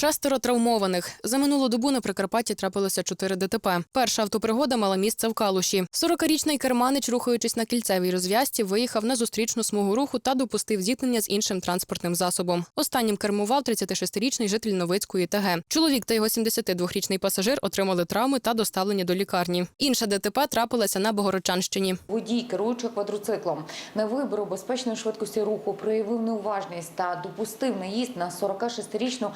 Шестеро травмованих. За минулу добу на Прикарпатті трапилося чотири ДТП. Перша автопригода мала місце в Калуші. 40-річний керманич, рухаючись на кільцевій розв'язці, виїхав на зустрічну смугу руху та допустив зіткнення з іншим транспортним засобом. Останнім кермував 36-річний житель Новицької ТГ. Чоловік та його 72-річний пасажир отримали травми та доставлені до лікарні. Інша ДТП трапилася на Богородчанщині. Водій, керуючи квадроциклом, на вибору безпечної швидкості руху проявив неуважність та допустив наїзд на 46-річну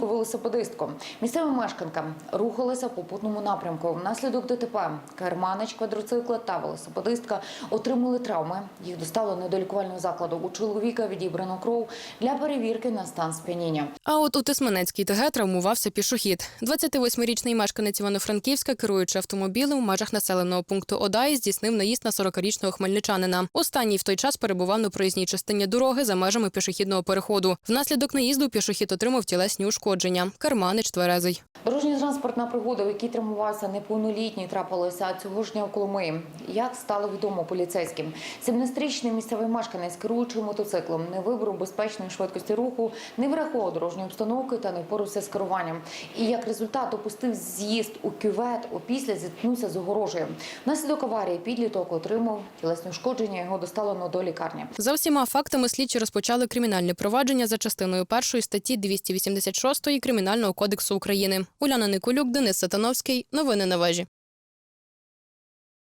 жінку-велосипедистку. Місцева мешканка рухалася в попутному напрямку. Внаслідок ДТП керманич квадроцикла та велосипедистка отримали травми. Їх доставлено до лікувального закладу. У чоловіка відібрано кров для перевірки на стан сп'яніння. А от у Тисменецькій ТГ травмувався пішохід. 28-річний мешканець Івано-Франківська, керуючи автомобілем у межах населеного пункту Одаї, здійснив наїзд на 40-річного хмельничанина. Останній в той час перебував на проїзній частині дороги за межами пішохідного переходу. Внаслідок наїзду пішохід отримав тілесні ушкодження. Керманич тверезий. Дорожня транспортна пригода, в якій травмувався неповнолітній, трапилася цього ж дня у Коломиї. Як стало відомо поліцейським, 17-річний місцевий мешканець, керуючи мотоциклом, не вибрав безпечної швидкості руху, не врахував дорожньої обстановки та не впорався з керуванням. І як результат опустив з'їзд у кювет, опісля зіткнувся з огорожею. Внаслідок аварії підліток отримав тілесне ушкодження. Його доставлено до лікарні. За всіма фактами слідчі розпочали кримінальне провадження за частиною першої статті 286 Кримінального кодексу України. Уляна Николюк, Денис Сатановський. Новини на вежі.